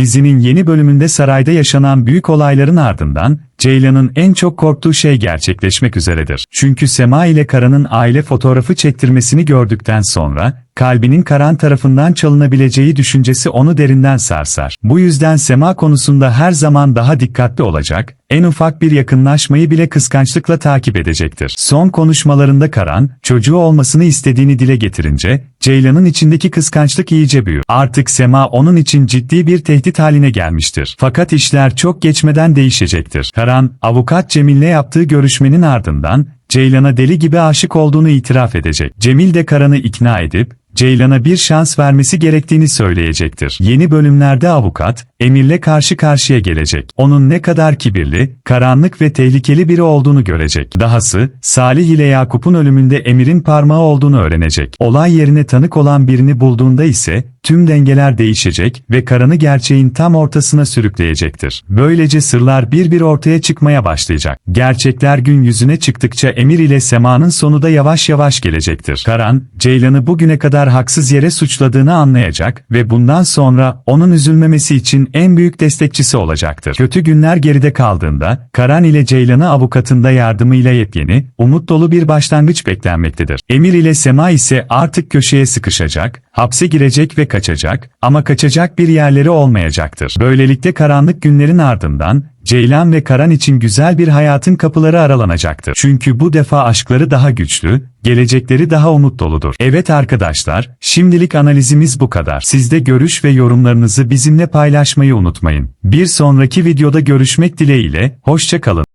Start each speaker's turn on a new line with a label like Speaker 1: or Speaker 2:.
Speaker 1: Dizinin yeni bölümünde sarayda yaşanan büyük olayların ardından, Ceylan'ın en çok korktuğu şey gerçekleşmek üzeredir. Çünkü Sema ile Karan'ın aile fotoğrafı çektirmesini gördükten sonra, kalbinin Karan tarafından çalınabileceği düşüncesi onu derinden sarsar. Bu yüzden Sema konusunda her zaman daha dikkatli olacak, en ufak bir yakınlaşmayı bile kıskançlıkla takip edecektir. Son konuşmalarında Karan, çocuğu olmasını istediğini dile getirince, Ceylan'ın içindeki kıskançlık iyice büyür. Artık Sema onun için ciddi bir tehdit haline gelmiştir. Fakat işler çok geçmeden değişecektir. Karan, avukat Cemil'le yaptığı görüşmenin ardından, Ceylan'a deli gibi aşık olduğunu itiraf edecek. Cemil de Karan'ı ikna edip, Ceylan'a bir şans vermesi gerektiğini söyleyecektir. Yeni bölümlerde avukat, Emir'le karşı karşıya gelecek. Onun ne kadar kibirli, karanlık ve tehlikeli biri olduğunu görecek. Dahası, Salih ile Yakup'un ölümünde Emir'in parmağı olduğunu öğrenecek. Olay yerine tanık olan birini bulduğunda ise, tüm dengeler değişecek ve Karan'ı gerçeğin tam ortasına sürükleyecektir. Böylece sırlar bir bir ortaya çıkmaya başlayacak. Gerçekler gün yüzüne çıktıkça Emir ile Sema'nın sonu da yavaş yavaş gelecektir. Karan, Ceylan'ı bugüne kadar haksız yere suçladığını anlayacak ve bundan sonra onun üzülmemesi için en büyük destekçisi olacaktır. Kötü günler geride kaldığında, Karan ile Ceylan'ı avukatında yardımıyla yepyeni, umut dolu bir başlangıç beklenmektedir. Emir ile Sema ise artık köşeye sıkışacak, hapse girecek ve kaçacak ama kaçacak bir yerleri olmayacaktır. Böylelikle karanlık günlerin ardından Ceylan ve Karan için güzel bir hayatın kapıları aralanacaktır. Çünkü bu defa aşkları daha güçlü, gelecekleri daha umut doludur. Evet arkadaşlar, şimdilik analizimiz bu kadar. Siz de görüş ve yorumlarınızı bizimle paylaşmayı unutmayın. Bir sonraki videoda görüşmek dileğiyle, hoşça kalın.